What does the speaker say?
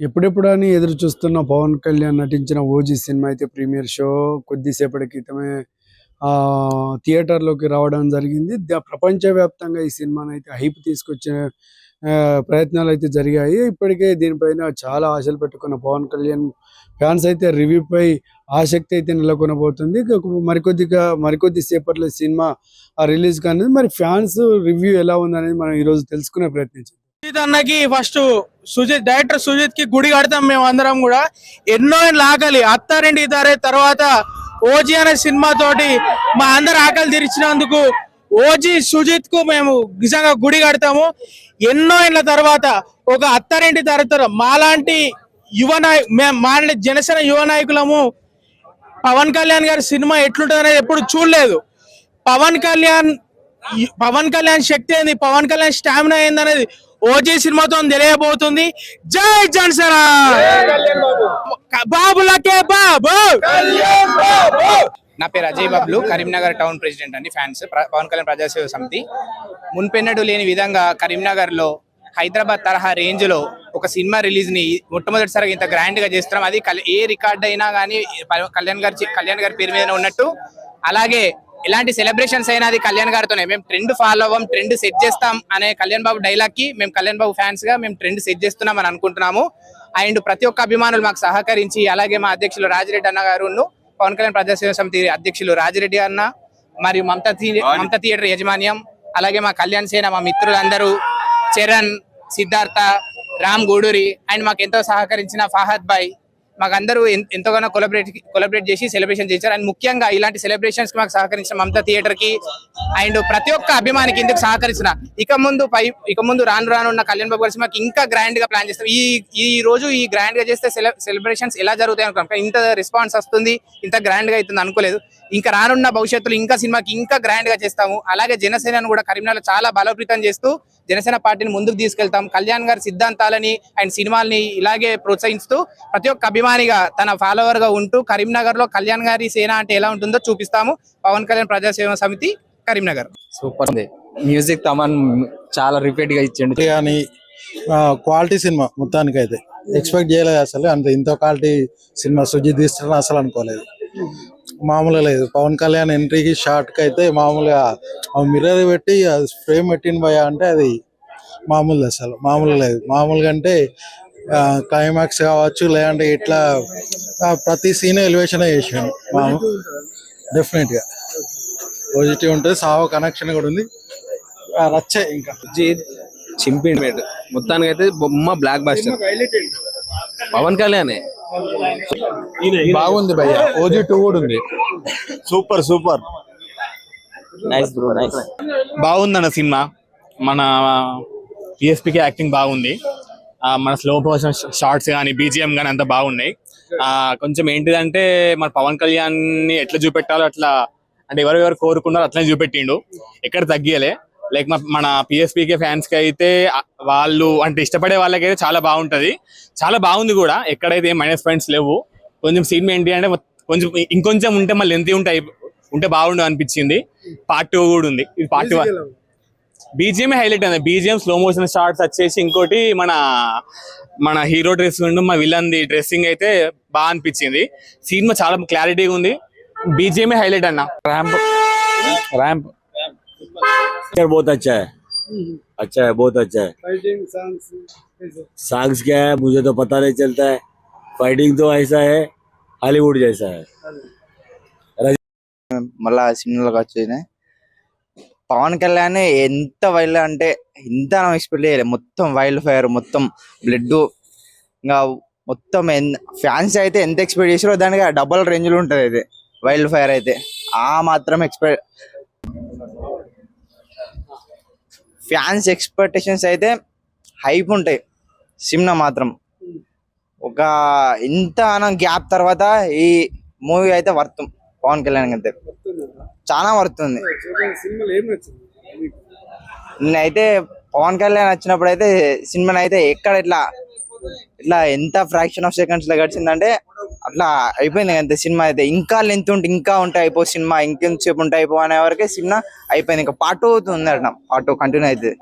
ఎప్పుడెప్పుడు అని ఎదురు చూస్తున్న పవన్ కళ్యాణ్ నటించిన ఓజీ సినిమా అయితే ప్రీమియర్ షో కొద్దిసేపటి క్రితమే థియేటర్లోకి రావడం జరిగింది. ప్రపంచవ్యాప్తంగా ఈ సినిమాని అయితే హైప్ తీసుకొచ్చే ప్రయత్నాలు అయితే జరిగాయి. ఇప్పటికే దీనిపైన చాలా ఆశలు పెట్టుకున్న పవన్ కళ్యాణ్ ఫ్యాన్స్ అయితే రివ్యూపై ఆసక్తి అయితే నెలకొనబోతుంది. మరికొద్దిగా మరికొద్ది సేపట్లో సినిమా రిలీజ్ కానీ మరి ఫ్యాన్స్ రివ్యూ ఎలా ఉందనేది మనం ఈరోజు తెలుసుకునే ప్రయత్నించాం సుజిత్ అన్నకి ఫస్ట్ సుజిత్ డైరెక్టర్ సుజిత్కి గుడి కడతాం మేము అందరం కూడా. ఎన్నో ఏళ్ళు ఆకలి. అత్తారింటి ఇతారే తర్వాత ఓజీ అనే సినిమా తోటి మా అందరు ఆకలి తీర్చినందుకు ఓజీ సుజిత్కు మేము నిజంగా గుడి కడతాము. ఎన్నో ఏళ్ళ తర్వాత ఒక అత్తారింటి తరతర మాలాంటి యువ నాయ మేము మా జనసేన యువ నాయకులము పవన్ కళ్యాణ్ గారి సినిమా ఎట్లుంటుందనేది ఎప్పుడు చూడలేదు. పవన్ కళ్యాణ్ పవన్ కళ్యాణ్ శక్తి ఏంది? పవన్ కళ్యాణ్ స్టామినా ఏందనేది ఓజీ సినిమాతో తెలియబోతుంది. జై జనసేన! బాబులకే బాబు! నా పేరు అజయ్ బాబులు కరీంనగర్ టౌన్ ప్రెసిడెంట్ అండి ఫ్యాన్స్. పవన్ కళ్యాణ్ ప్రజాసేవ సమితి. మున్పెన్నడు లేని విధంగా కరీంనగర్లో హైదరాబాద్ తరహా రేంజ్లో ఒక సినిమా రిలీజ్ని మొట్టమొదటిసారిగా ఇంత గ్రాండ్గా చేస్తున్నాం. అది ఏ రికార్డ్ అయినా కానీ కళ్యాణ్ గారి కళ్యాణ్ గారి పేరు మీద ఉన్నట్టు. అలాగే ఎలాంటి సెలబ్రేషన్స్ అయినా అది కళ్యాణ్ గారితోనే. మేము ట్రెండ్ ఫాలో అవ్వం ట్రెండ్ సెట్ చేస్తాం అనే కళ్యాణ్ బాబు డైలాగ్కి మేము కళ్యాణ్ బాబు ఫ్యాన్స్గా మేము ట్రెండ్ సెట్ చేస్తున్నాం అని అనుకుంటున్నాము. అండ్ ప్రతి ఒక్క అభిమానులు మాకు సహకరించి అలాగే మా అధ్యక్షులు రాజిరెడ్డి అన్న గారు పవన్ కళ్యాణ్ ప్రజాసేవ సమితి అధ్యక్షులు రాజిరెడ్డి అన్న మరియు మమతా మమతా థియేటర్ యాజమాన్యం అలాగే మా కళ్యాణ్ సేన మా మిత్రులందరూ చరణ్ సిద్ధార్థ రామ్ గూడూరి అండ్ మాకు ఎంతో సహకరించిన ఫాహద్ భాయ్ మాకు అందరూ ఎంతగానో కొలబరేట్ కొలబరేట్ చేసి సెలబ్రేషన్ చేశారు. అండ్ ముఖ్యంగా ఇలాంటి సెలబ్రేషన్స్ మాకు సహకరించిన మమతా థియేటర్కి అండ్ ప్రతి ఒక్క అభిమానికి ఇందుకు సహకరించిన ఇక ముందు పై ఇక ముందు రాను రాను ఉన్న కళ్యాణ్ బాబు కలిసి మాకు ఇంకా గ్రాండ్గా ప్లాన్ చేస్తాం. ఈ ఈ రోజు ఈ గ్రాండ్గా చేస్తే సెలబ్రేషన్స్ ఎలా జరుగుతాయి అనుకున్నాం. ఇంత రెస్పాన్స్ వస్తుంది ఇంత గ్రాండ్గా అవుతుంది అనుకోలేదు. ఇంకా రానున్న భవిష్యత్తులో ఇంకా సినిమాకి ఇంకా గ్రాండ్గా చేస్తాము. అలాగే జనసేనను కూడా కరీంనగర్ చాలా బలోపేతం చేస్తూ జనసేన పార్టీని ముందుకు తీసుకెళ్తాం. కళ్యాణ్ గారి సిద్ధాంతాలని అండ్ సినిమాల్ని ఇలాగే ప్రోత్సహిస్తూ ప్రతి ఒక్క అభిమానిగా తన ఫాలోవర్గా ఉంటూ కరీంనగర్లో కళ్యాణ్ గారి సేన అంటే ఎలా ఉంటుందో చూపిస్తాము. పవన్ కళ్యాణ్ ప్రజాసేవ సమితి కరీంనగర్. సూపర్ ఉంది. మ్యూజిక్ తమన్ చాలా రిపీట్గా ఇచ్చిండు. కానీ క్వాలిటీ సినిమా మొత్తానికి అయితే ఎక్స్పెక్ట్ చేయలేదు అసలు. అంత ఇంత క్వాలిటీ సినిమా సుజిత్ తీస్తారని అసలు అనుకోలేదు. మామూలుగా లేదు. పవన్ కళ్యాణ్ ఎంట్రీకి షార్ట్కి అయితే మామూలుగా మిర్రర్ పెట్టి ఫ్రేమ్ పెట్టిన భయ అంటే అది మామూలు అసలు మామూలు లేదు. మామూలుగా అంటే క్లైమాక్స్ కావచ్చు లేదంటే ఇట్లా ప్రతి సీన్ ఎలివేషన్ చేసాను మామూలు డెఫినెట్గా. పాజిటివ్ ఉంటుంది సావ కనెక్షన్ కూడా ఉంది. రచ్చే ఇంకా. చింపిండి మొత్తానికి అయితే బొమ్మ బ్లాక్ బాస్టర్ పవన్ కళ్యాణ్. బాగుంది భయ్య. ఓజీ టూ కూడా ఉంది. Super super. Nice bro nice బాగుందన్న సినిమా. మన పిఎస్పికి యాక్టింగ్ బాగుంది. ఆ, మన స్లో మోషన్ షార్ట్స్ కానీ బీజిఎం కానీ అంతా బాగున్నాయి. ఆ, కొంచెం ఏంటిదంటే మన పవన్ కళ్యాణ్ని ఎట్లా చూపెట్టాలో అట్లా అంటే ఎవరెవరు కోరుకున్నారో అట్లనే చూపెట్టిండు. ఎక్కడ తగ్గియలే. లైక్ మన పిఎస్పికే ఫ్యాన్స్కి అయితే వాళ్ళు అంటే ఇష్టపడే వాళ్ళకైతే చాలా బాగుంటది. చాలా బాగుంది కూడా. ఎక్కడైతే మైనస్ పాయింట్స్ లేవు కొంచెం సీన్ ఏంటి అంటే కొంచెం ఇంకొంచెం ఉంటే మళ్ళీ ఎంత ఉంటాయి ఉంటే బాగుండు అనిపించింది. పార్ట్ టూ కూడా ఉంది. ఇది పార్ట్ వన్ బీజిఎం హైలైట్ అయింది బీజిఎం స్లో మోషన్ షార్ట్స్ వచ్చేసి ఇంకోటి మన మన హీరో డ్రెస్ ఉండు మా విలన్ ది డ్రెస్సింగ్ అయితే బాగా అనిపించింది. సినిమా చాలా క్లారిటీగా ఉంది. బీజిఎం హైలైట్ అన్న. ర్యాంప్ ర్యాంప్ बहुत अच्छा है अच्छा है बहुत अच्छा है सॉन्ग्स क्या है मुझे तो पता नहीं चलता है फाइटिंग तो ऐसा है हॉलीवुड जैसा है మళ్ళా సినిమాలకు వచ్చినాయి పవన్ కళ్యాణ్ ఎంత వైల్డ్ అంటే ఇంత ఎక్స్పెక్ట్ చేయలేదు మొత్తం వైల్డ్ ఫైర్ మొత్తం బ్లడ్ ఇంకా మొత్తం ఫ్యాన్స్ అయితే ఎంత ఎక్స్పెక్ట్ చేసారో దానికి డబల్ రేంజ్ లో ఉంటది అయితే వైల్డ్ ఫైర్ అయితే ఆ మాత్రం ఎక్స్పెక్ట్ ఫ్యాన్స్ ఎక్స్పెక్టేషన్స్ అయితే హైప్ ఉంటాయి. సినిమా మాత్రం. ఒక ఇంత అనం గ్యాప్ తర్వాత ఈ మూవీ అయితే వర్త్ పవన్ కళ్యాణ్ అయితే చాలా వర్తుంది నేనైతే పవన్ కళ్యాణ్ వచ్చినప్పుడు అయితే సినిమాని అయితే ఎక్కడ ఇట్లా ఇట్లా ఎంత ఫ్రాక్షన్ ఆఫ్ సెకండ్స్లో గడిచిందంటే అట్లా అయిపోయింది అంతే సినిమా అయితే. ఇంకా లెంత్ ఉంటే ఇంకా ఉంటే అయిపో సినిమా ఇంకెంతసేపు ఉంటే అయిపో అనే వరకే సినిమా అయిపోయింది. ఇంకా పార్ట్ టూ అట్లా పార్ట్ టూ కంటిన్యూ అవుతుంది.